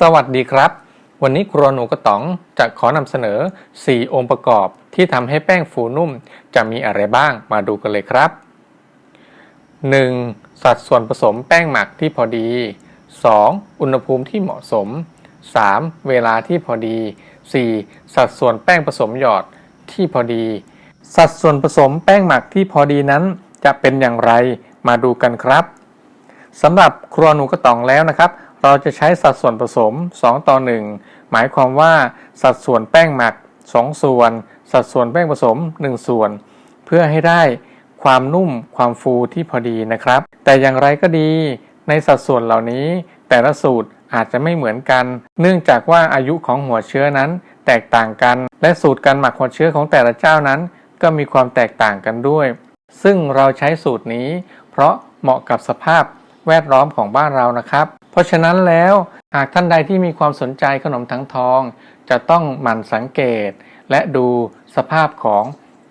สวัสดีครับ วันนี้ครัวหนูกระต๋องจะขอนำเสนอ 4 องค์ประกอบที่ทำให้แป้งฟูนุ่ม จะมีอะไรบ้างมาดูกันเลยครับ 1. สัดส่วนผสมแป้งหมักที่พอดี 2. อุณหภูมิที่เหมาะสม 3. เวลาที่พอดี 4. สัดส่วนแป้งผสมหยอดที่พอดี สัดส่วนผสมแป้งหมักที่พอดีนั้น จะเป็นอย่างไรมาดูกันครับสำหรับครัวหนูกระต๋องแล้วนะครับ เราจะใช้สัดส่วนผสม 2 ต่อ 1 หมายความว่าสัดส่วนแป้งหมัก 2 ส่วน สัดส่วนแป้งผสม 1 ส่วน เพื่อให้ได้ความนุ่มความฟูที่พอดีนะครับ แต่อย่างไรก็ดีในสัดส่วนเหล่านี้ แต่ละสูตรอาจจะไม่เหมือนกัน เนื่องจากว่าอายุของหัวเชื้อนั้นแตกต่างกัน และสูตรการหมักหัวเชื้อของแต่ละเจ้านั้น ก็มีความแตกต่างกันด้วย ซึ่งเราใช้สูตรนี้ เพราะเหมาะกับสภาพแวดล้อมของบ้านเรานะครับ ราะฉะนั้นแล้วหากท่านใดที่มีความสนใจขนมทั้งทอง จะต้องหมั่นสังเกต และดูสภาพของ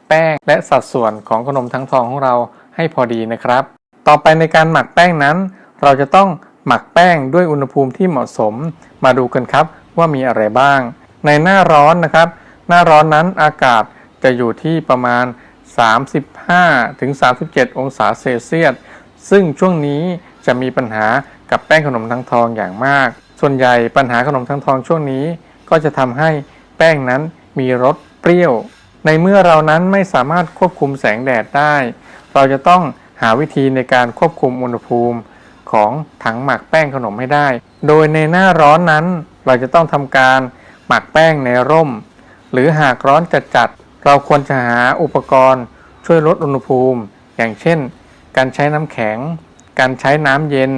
แป้งและสัดส่วนของขนมทั้งทองของเราให้พอดีนะครับ ต่อไปในการหมักแป้งนั้น เราจะต้องหมักแป้งด้วยอุณหภูมิที่เหมาะสม มาดูกันครับว่ามีอะไรบ้าง ในหน้าร้อนนะครับ หน้าร้อนนั้นอากาศจะอยู่ที่ประมาณ 35-37ถึง37องศาเซลเซียส ซึ่งช่วงนี้จะมีปัญหา กับแป้งขนมทั้งทองอย่างมาก ส่วนใหญ่ปัญหาขนมทั้งทองช่วงนี้ ก็จะทำให้แป้งนั้นมีรสเปรี้ยว ในเมื่อเรานั้นไม่สามารถควบคุมแสงแดดได้ เราจะต้องหาวิธีในการควบคุมอุณหภูมิของถังหมักแป้งขนมให้ได้ โดยในหน้าร้อนนั้น เราจะต้องทำการหมักแป้งในร่ม หรือหากร้อนจัดๆเราควรจะหาอุปกรณ์ ช่วยลดอุณหภูมิ อย่างเช่น การใช้น้ำแข็ง การใช้น้ำเย็น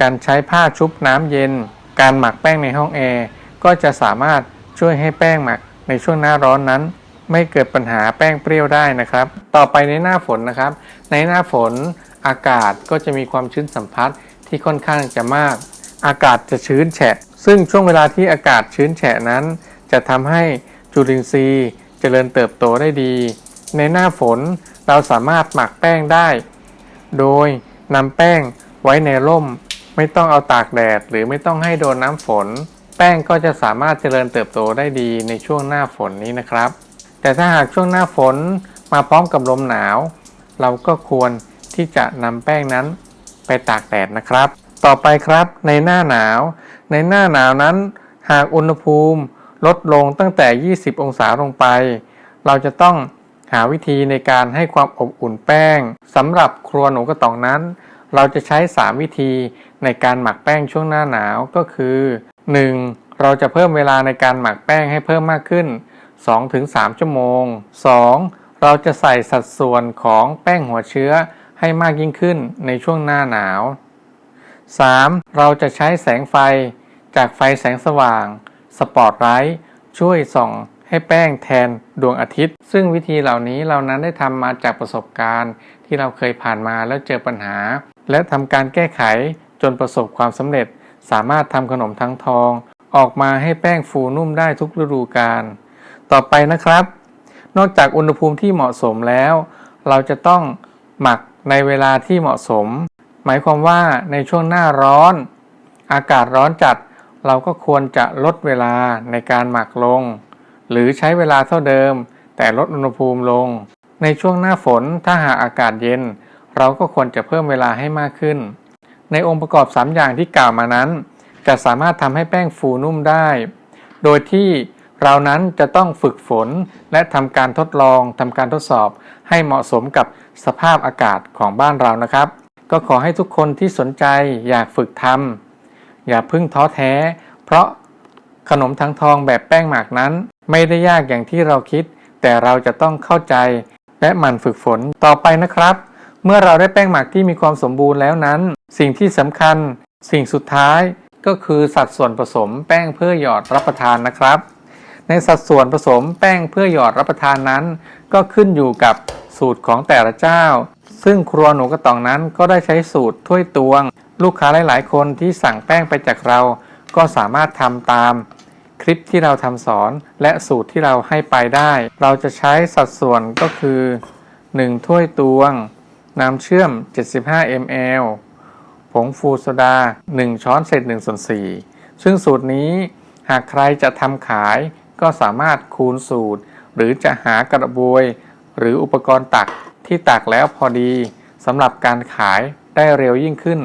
การใช้ผ้าชุบน้ำเย็น การหมักแป้งในห้องแอร์ก็จะสามารถช่วยให้แป้งหมักในช่วงหน้าร้อนนั้น ไม่เกิดปัญหาแป้งเปรี้ยวได้นะครับ ต่อไปในหน้าฝนนะครับ ในหน้าฝนอากาศก็จะมีความชื้นสัมผัสที่ค่อนข้างจะมาก อากาศจะชื้นแฉะ ซึ่งช่วงเวลาที่อากาศชื้นแฉะนั้น จะทำให้จุลินทรีย์เจริญเติบโตได้ดี ในหน้าฝนเราสามารถหมักแป้งได้ โดยนำแป้งไว้ในร่ม ไม่ต้องเอาตากแดดหรือไม่ต้องให้โดนน้ำฝน แป้งก็จะสามารถเจริญเติบโตได้ดีในช่วงหน้าฝนนี้นะครับ แต่ถ้าหากช่วงหน้าฝนมาพร้อมกับลมหนาว เราก็ควรที่จะนำแป้งนั้นไปตากแดดนะครับ ต่อไปครับในหน้าหนาว ในหน้าหนาวนั้น หากอุณหภูมิลดลงตั้งแต่ 20 องศาลงไป เราจะต้องหาวิธีในการให้ความอบอุ่นแป้งสำหรับครัวหนูกระต๋องนั้น เราจะใช้ 3 วิธีในการหมักแป้งช่วงหน้าหนาวก็คือ 1. เราจะเพิ่มเวลาในการหมักแป้งให้เพิ่มมากขึ้น 2-3 ชั่วโมง 2. เราจะใส่สัดส่วนของแป้งหัวเชื้อให้มากยิ่งขึ้นในช่วงหน้าหนาว 3. เราจะใช้แสงไฟจากไฟแสงสว่าง สปอตไลท์ช่วยส่องให้แป้งแทนดวงอาทิตย์ ซึ่งวิธีเหล่านี้เรานั้นได้ทำมาจากประสบการณ์ที่เราเคยผ่านมาแล้วเจอปัญหา และทำการแก้ไขจนประสบความสำเร็จ สามารถทำขนมทั้งทอง ออกมาให้แป้งฟูนุ่มได้ทุกฤดูกาลต่อไปนะครับ นอกจากอุณหภูมิที่เหมาะสมแล้ว เราจะต้องหมักในเวลาที่เหมาะสม หมายความว่าในช่วงหน้าร้อน อากาศร้อนจัด เราก็ควรจะลดเวลาในการหมักลง หรือใช้เวลาเท่าเดิม แต่ลดอุณหภูมิลง ในช่วงหน้าฝนถ้าหากอากาศเย็น เราก็ควรจะเพิ่มเวลาให้มากขึ้น ในองค์ประกอบ 3 อย่างที่กล่าวมานั้น จะสามารถทำให้แป้งฟูนุ่มได้ โดยที่เรานั้นจะต้องฝึกฝนและทำการทดลองทำการทดสอบให้เหมาะสมกับสภาพอากาศของบ้านเรานะครับ ก็ขอให้ทุกคนที่สนใจอยากฝึกทำอย่าพึ่งท้อแท้ เพราะขนมทั้งทองแบบแป้งหมากนั้น ไม่ได้ยากอย่างที่เราคิด แต่เราจะต้องเข้าใจและหมั่นฝึกฝนต่อไปนะครับ เมื่อเราได้แป้งหมักที่มีความสมบูรณ์แล้วนั้น สิ่งที่สำคัญ สิ่งสุดท้ายก็คือสัดส่วนผสมแป้งเพื่อหยอดรับประทานนะครับ ในสัดส่วนผสมแป้งเพื่อหยอดรับประทานนั้น ก็ขึ้นอยู่กับสูตรของแต่ละเจ้า ซึ่งครัวหนูกระต๋องนั้นก็ได้ใช้สูตรถ้วยตวง ลูกค้าหลาย ๆ คนที่สั่งแป้งไปจากเรา ก็สามารถทำตาม คลิปที่เราทำสอนและสูตรที่เราให้ไปได้ เราจะใช้สัดส่วนก็คือ 1 ถ้วยตวง น้ำเชื่อม 75 ml ผงฟูโซดา 1 ช้อนเศษ1ส่วน4ซึ่งสูตรนี้หากใครจะทำขายก็สามารถคูณสูตร หรือจะหากระบวย หรืออุปกรณ์ตักที่ตักแล้วพอดีสำหรับการขายได้เร็วยิ่งขึ้น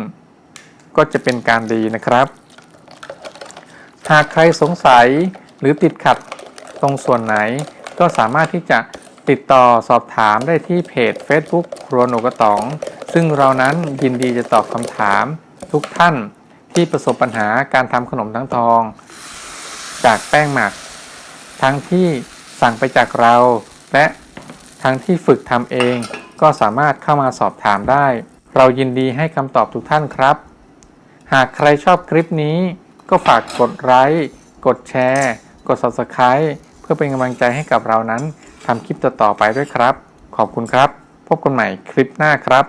ก็จะเป็นการดีนะครับ หากใครสงสัยหรือติดขัดตรงส่วนไหนก็สามารถที่จะ ติดต่อสอบถามได้ที่เพจ Facebook ครัวหนูกระต๋อง ซึ่งเรานั้นยินดีจะตอบคำถามทุกท่านที่ประสบปัญหาการทำขนมทั้งทอง จากแป้งหมัก ทั้งที่สั่งไปจากเรา และทั้งที่ฝึกทำเองก็สามารถเข้ามาสอบถามได้ เรายินดีให้คำตอบทุกท่านครับ หากใครชอบคลิปนี้ ก็ฝากกดไลค์กดแชร์ กด Subscribe เพื่อเป็นกำลังใจให้กับเรานั้น ทำคลิปต่อๆไปด้วยครับ ขอบคุณครับ พบกันใหม่คลิปหน้าครับ